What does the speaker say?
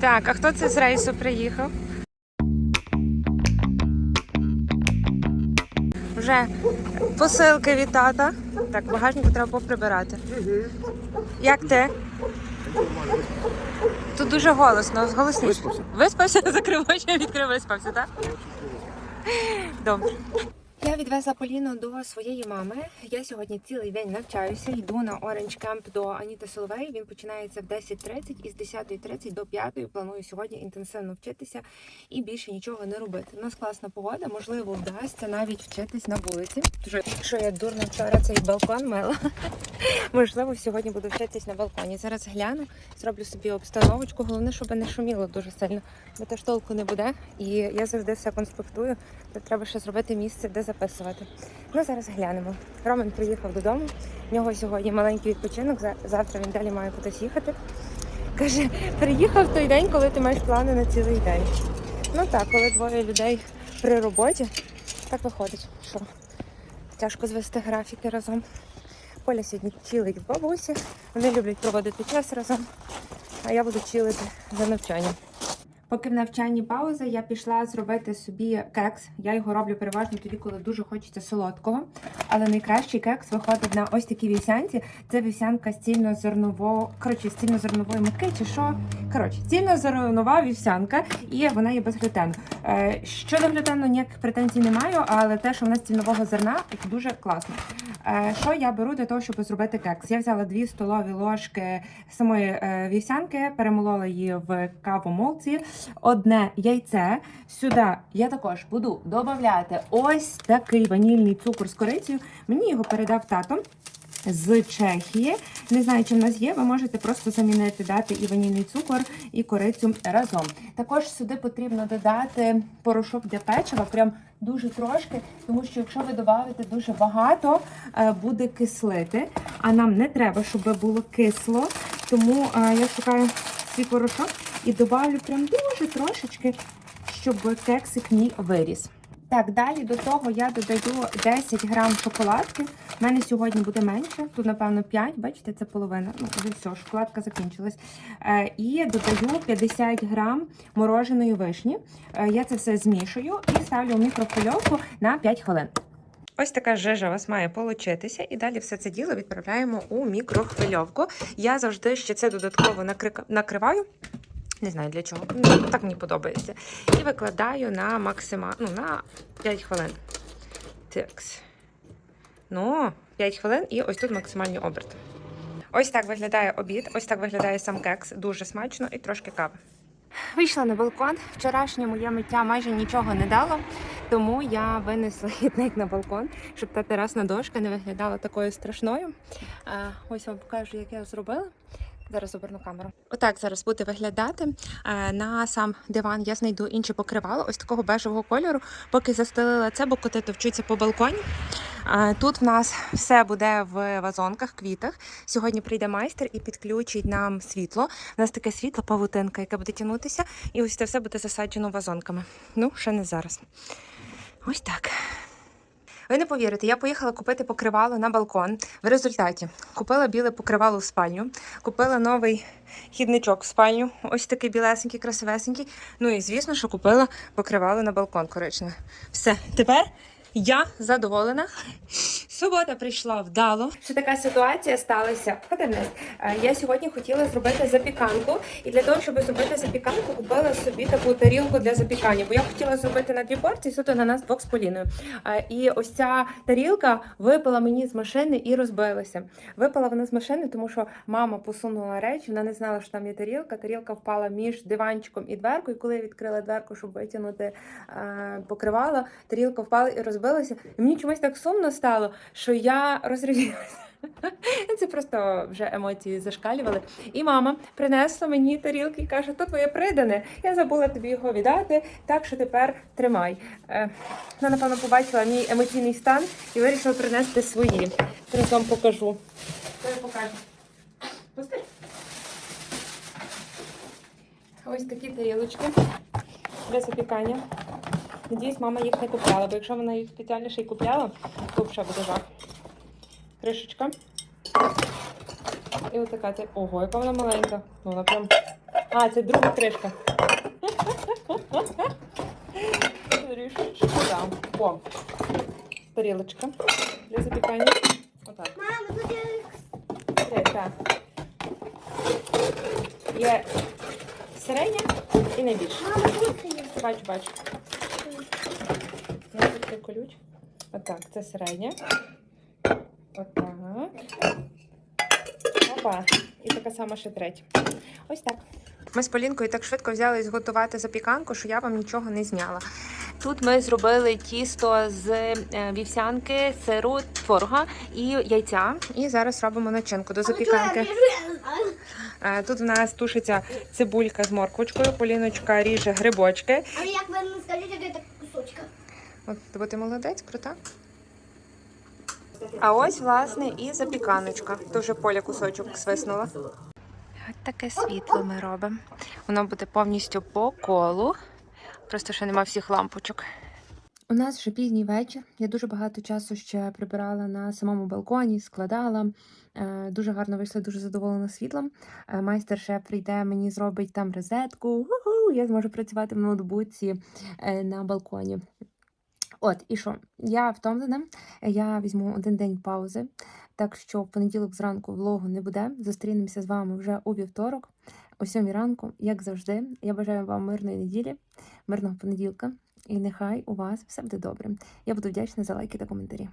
Так, а хто це з рейсу приїхав? Вже посилки від тата. Так, багажнику треба поприбирати. Як ти? Тут дуже голосно, голосніше. Виспався. Закрив очі, відкрив, виспався, так? Добре. Я відвезла Поліну до своєї мами. Я сьогодні цілий день навчаюся. Йду на Orange Camp до Аніти Соловей. Він починається в 10.30 і з 10.30 до 5.00 планую сьогодні інтенсивно вчитися і більше нічого не робити. У нас класна погода, можливо, вдасться навіть вчитись на вулиці. Дуже якщо я дурно вчора цей балкон мила, можливо, сьогодні буду вчитись на балконі. Зараз гляну, зроблю собі обстановочку. Головне, щоб не шуміло дуже сильно, бо теж толку не буде. І я завжди все конспектую. Треба ще зробити місце, де записувати. Ну зараз глянемо. Роман приїхав додому. В нього сьогодні маленький відпочинок. Завтра він далі має кудись їхати. Каже, приїхав той день, коли ти маєш плани на цілий день. Ну так, коли двоє людей при роботі, так виходить, що тяжко звести графіки разом. Поля сьогодні чилить в бабусі. Вони люблять проводити час разом, а я буду чилити за навчанням. Поки в навчанні пауза, я пішла зробити собі кекс. Я його роблю переважно тоді, коли дуже хочеться солодкого. Але найкращий кекс виходить на ось такій вівсянці. Це вівсянка з цільнозернового, коротше, з цільнозернової муки чи що. Коротше, цільнозернова вівсянка, і вона є без глютену. Е, щодо глютену ніяких претензій не маю, але те, що вона з цільнового зерна, дуже класно. Е, що я беру для того, щоб зробити кекс? Я взяла дві столові ложки самої е, вівсянки, перемолола її в кавомолці, одне яйце. Сюди я також буду додати ось такий ванільний цукор з корицею. Мені його передав тато. З Чехії. Не знаю, чи в нас є. Ви можете просто замінити, дати і ванільний цукор, і корицю разом. Також сюди потрібно додати порошок для печива, прям дуже трошки, тому що якщо ви додаите дуже багато, е, буде кислити. А нам не треба, щоб було кисло. Тому е, я шукаю свій порошок і додавлю прям дуже трошечки, щоб кексик мій виріс. Так, далі до того я додаю 10 грам шоколадки. У мене сьогодні буде менше, тут, напевно, 5, бачите, це половина. Ну, вже все, шоколадка закінчилась. Е, і додаю 50 грам мороженої вишні. Е, я це все змішую і ставлю у мікрохвильовку на 5 хвилин. Ось така жижа у вас має получитися, і далі все це діло відправляємо у мікрохвильовку. Я завжди ще це додатково накриваю. Не знаю для чого. Ну, Так мені подобається. І викладаю на максима... ну, на 5 хвилин. Тикс. Ну, 5 хвилин і ось тут максимальні оберти. Ось так виглядає обід, ось так виглядає сам кекс. Дуже смачно і трошки кави. Вийшла на балкон. Вчорашнє моє миття майже нічого не дало, тому я винесла гідник на балкон, щоб та терасна дошка не виглядала такою страшною. Ось вам покажу, як я зробила. Зараз оберну камеру. Отак зараз буде виглядати. Е, На сам диван я знайду інше покривало, ось такого бежевого кольору. Поки застелила це, бо коти товчуться по балконі. Е, Тут в нас все буде в вазонках, квітах. Сьогодні прийде майстер і підключить нам світло. У нас таке світло, павутинка, яке буде тягнутися, і ось це все буде засаджено вазонками. Ну, ще не зараз. Ось так. Ви не повірите, я поїхала купити покривало на балкон. В результаті купила біле покривало в спальню, купила новий хідничок в спальню, ось такий білесенький, красивесенький. Ну і звісно, що купила покривало на балкон коричневе. Все, тепер я задоволена. Субота прийшла вдало. Що така ситуація сталася? Е, Я сьогодні хотіла зробити запіканку, і для того, щоб зробити запіканку, купила собі таку тарілку для запікання. Бо я хотіла зробити на дві порції, суто на нас двох з Поліною. Е, І ось ця тарілка випала мені з машини і розбилася. Випала вона з машини, тому що мама посунула речі, вона не знала, що там є тарілка. Тарілка впала між диванчиком і дверкою. Коли я відкрила дверку, щоб витягнути е, покривало, тарілка впала і розбилася. І мені чомусь так сумно стало, що я розрівнялася. Це просто вже емоції зашкалювали. І мама принесла мені тарілки і каже: то твоє придане. Я забула тобі його віддати, так що тепер тримай. Е, вона, напевно, побачила мій емоційний стан і вирішила принести свої. Разом покажу. Що я покажу? Пусти. Ось такі тарілочки для запікання. Надіюсь, мама їх не купляла, бо якщо вона їх спеціально ще й купляла, то вже буде жах. Кришечка. І отака це. Ого, яка вона маленька. Ну, вона прям А, це друга кришка. Кришка. О, тарілочка для запікання. Отак. Мама, тут є Три, так. Є середня і найбільша. мама, тут є. Бачу, бачу. Тут. Отак, це середня. Отак. Опа. І така сама ще третя. Ось так. Ми з Полінкою так швидко взялись готувати запіканку, що я вам нічого не зняла. Тут ми зробили тісто з е, вівсянки, сиру, творога і яйця. І зараз робимо начинку до запіканки. Е, Тут в нас тушиться цибулька з морквочкою, Поліночка ріже грибочки. Але як ви не скажете? От, бо ти молодець, крута. А ось, власне, і запіканочка. Дуже поля кусочок свиснула. От таке світло ми робимо. Воно буде повністю по колу. Просто ще нема всіх лампочок. У нас вже пізній вечір. Я дуже багато часу ще прибирала на самому балконі, складала. Е, Дуже гарно вийшла, дуже задоволена світлом. Е, Майстер-шеф прийде, мені зробить там розетку. Я зможу працювати в ноутбуці е, на балконі. От, і що? Я втомлена. Я візьму один день паузи. Так що в понеділок зранку влогу не буде. Зустрінемося з вами вже у вівторок, о сьомій ранку, як завжди. Я бажаю вам мирної неділі, мирного понеділка. І нехай у вас все буде добре. Я буду вдячна за лайки та коментарі.